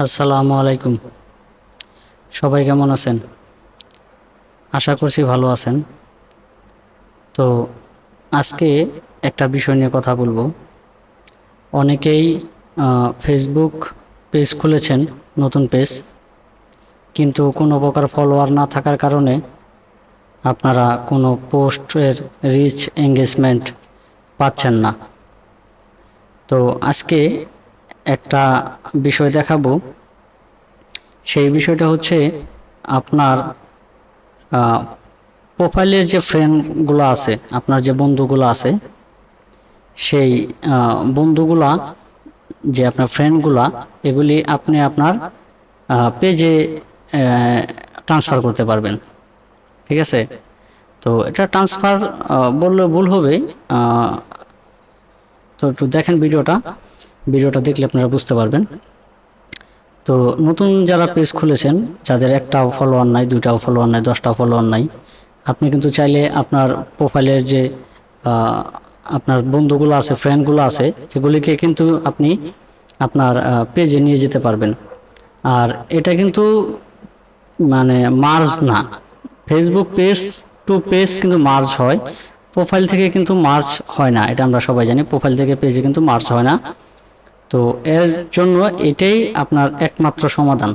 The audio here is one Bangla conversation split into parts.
আসসালামু আলাইকুম। সবাই কেমন আছেন? আশা করছি ভালো আছেন। তো আজকে একটা বিষয় নিয়ে কথা বলব। অনেকেই ফেসবুক পেজ খুলেছেন, নতুন পেজ কিন্তু কোনো প্রকার ফলোয়ার না থাকার কারণে আপনারা কোনো পোস্টের রিচ এঙ্গেজমেন্ট পাচ্ছেন না। তো আজকে একটা বিষয় দেখাবো। সেই বিষয়টা হচ্ছে আপনার প্রোফাইলের যে ফ্রেন্ডগুলো আছে, আপনার যে বন্ধুগুলো আছে, সেই বন্ধুগুলা, যে আপনার ফ্রেন্ডগুলা এগুলি আপনি আপনার পেজে ট্রান্সফার করতে পারবেন। ঠিক আছে? তো এটা ট্রান্সফার বললে ভুল হবে। তো একটু দেখেন ভিডিওটা ভিডিওটা দেখলে আপনারা বুঝতে পারবেন। তো নতুন যারা পেজ খুলেছেন, যাদের একটাও ফলোয়ার নাই, দুইটাও ফলোয়ার নাই, দশটাও ফলোয়ার নাই, আপনি কিন্তু চাইলে আপনার প্রোফাইলের যে আপনার বন্ধুগুলো আছে ফ্রেন্ডগুলো আছে, এগুলিকে কিন্তু আপনি আপনার পেজে নিয়ে যেতে পারবেন। আর এটা কিন্তু মানে মার্জ না। ফেসবুক পেজ টু পেজ কিন্তু মার্জ হয়। প্রোফাইল থেকে কিন্তু মার্চ হয় না, এটা আমরা সবাই জানি। প্রোফাইল থেকে পেজে কিন্তু মার্চ হয় না। তো এর জন্য এটাই আপনার একমাত্র সমাধান।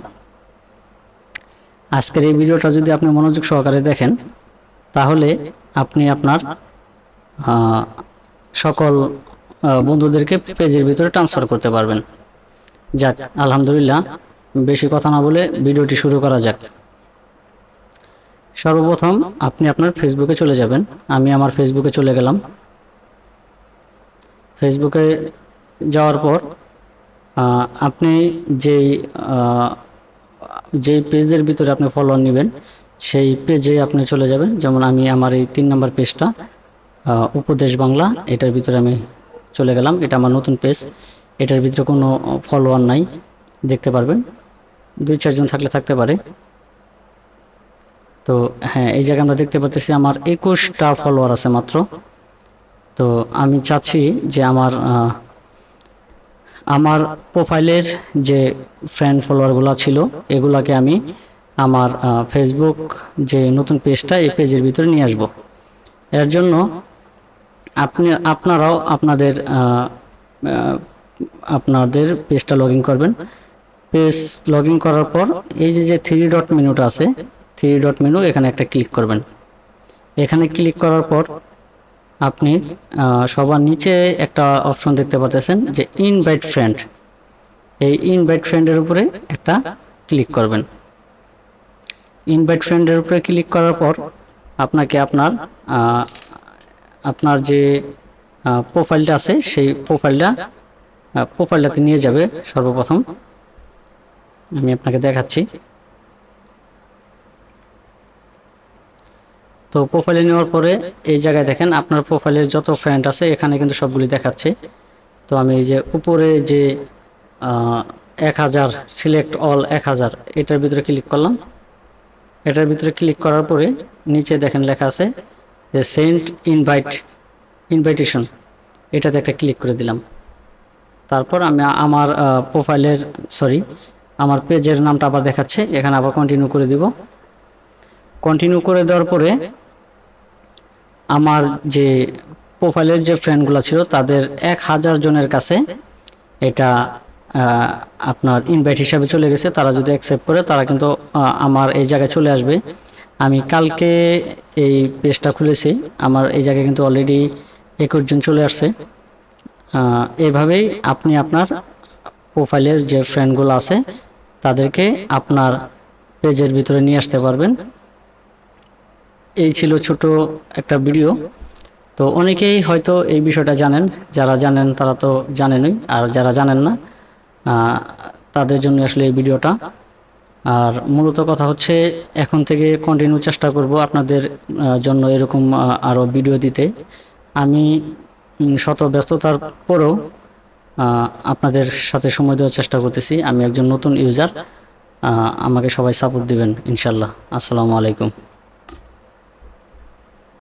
আজকের এই ভিডিওটা যদি আপনি মনোযোগ সহকারে দেখেন, তাহলে আপনি আপনার সকল বন্ধুদেরকে পেজের ভিতরে ট্রান্সফার করতে পারবেন। যাক, আলহামদুলিল্লাহ, বেশি কথা না বলে ভিডিওটি শুরু করা যাক। সর্বপ্রথম আপনি আপনার ফেসবুকে চলে যাবেন। আমি আমার ফেসবুকে চলে গেলাম। ফেসবুকে যাওয়ার পর আপনি যেই যেই পেজের ভিতরে আপনি ফলোয়ার নেবেন, সেই পেজে আপনি চলে যাবেন। যেমন আমি আমার এই তিন নম্বর পেজটা উপদেশ বাংলা, এটার ভিতরে আমি চলে গেলাম। এটা আমার নতুন পেজ এটার ভিতরে কোনো ফলোয়ার নাই, দেখতে পারবেন। দুই, চারজন থাকলে থাকতে পারে। তো হ্যাঁ এই জায়গায় আমরা দেখতে পাচ্ছি আমার একুশটা ফলোয়ার আছে মাত্র। তো আমি চাচ্ছি যে আমার আমার প্রোফাইলের যে ফ্রেন্ড ফলোয়ারগুলো ছিল, এগুলাকে আমি আমার ফেসবুক যে নতুন পেজটা এই পেজের ভিতরে নিয়ে আসব। এর জন্য আপনি, আপনারাও আপনাদের আপনাদের পেজটা লগ করবেন। পেজ লগ করার পর এই যে যে থ্রি ডট মেনুটা আছে থ্রি ডট মেনু এখানে একটা ক্লিক করবেন। এখানে ক্লিক করার পর আপনি সবার নিচে একটা অপশন দেখতে পাচ্ছেন যে ইনভাইট ফ্রেন্ড এই ইনভাইট ফ্রেন্ডের উপরে একটা ক্লিক করবেন। ইনভাইট ফ্রেন্ডের উপরে ক্লিক করার পর আপনাকে আপনার আপনার যে প্রোফাইলটা আছে, সেই প্রোফাইলটা প্রোফাইলটাতে নিয়ে যাবে সর্বপ্রথম। আমি আপনাকে দেখাচ্ছি। তো প্রোফাইলে নেওয়ার পরে এই জায়গায় দেখেন, আপনার প্রোফাইলের যত ফ্রেন্ড আছে, এখানে কিন্তু সবগুলি দেখাচ্ছে। তো আমি এই যে উপরে যে এক হাজার সিলেক্ট অল এক হাজার, এটার ভিতরে ক্লিক করলাম। এটার ভিতরে ক্লিক করার পরে নিচে দেখেন লেখা আছে যে সেন্ট ইনভাইট ইনভাইটেশন এটাতে একটা ক্লিক করে দিলাম। তারপর আমি আমার প্রোফাইলের সরি আমার পেজের নামটা আবার দেখাচ্ছে, এখানে আবার কন্টিনিউ করে দিব। কন্টিনিউ করে দেওয়ার পরে আমার যে প্রোফাইলের যে ফ্রেন্ডগুলো ছিল, তাদের এক হাজার জনের কাছে এটা আপনার ইনভাইট হিসাবে চলে গেছে। তারা যদি অ্যাকসেপ্ট করে, তারা কিন্তু আমার এই জায়গায় চলে আসবে। আমি কালকে এই পেজটা খুলেছি। আমার এই জায়গায় কিন্তু অলরেডি একুশ জন চলে আসছে। এভাবেই আপনি আপনার প্রোফাইলের যে ফ্রেন্ডগুলো আছে, তাদেরকে আপনার পেজের ভিতরে নিয়ে আসতে পারবেন। এই ছিল ছোট একটা ভিডিও। তো অনেকেই হয়তো এই বিষয়টা জানেন, যারা জানেন তারা তো জানেনই, আর যারা জানেন না তাদের জন্য আসলে এই ভিডিওটা। আর মূলত কথা হচ্ছে, এখন থেকে কন্টিনিউ চেষ্টা করব আপনাদের জন্য এরকম আরও ভিডিও দিতে। আমি শত ব্যস্ততার পরেও আপনাদের সাথে সময় দেওয়ার চেষ্টা করতেছি। আমি একজন নতুন ইউজার আমাকে সবাই সাপোর্ট দিবেন ইনশাল্লাহ আসসালামু আলাইকুম।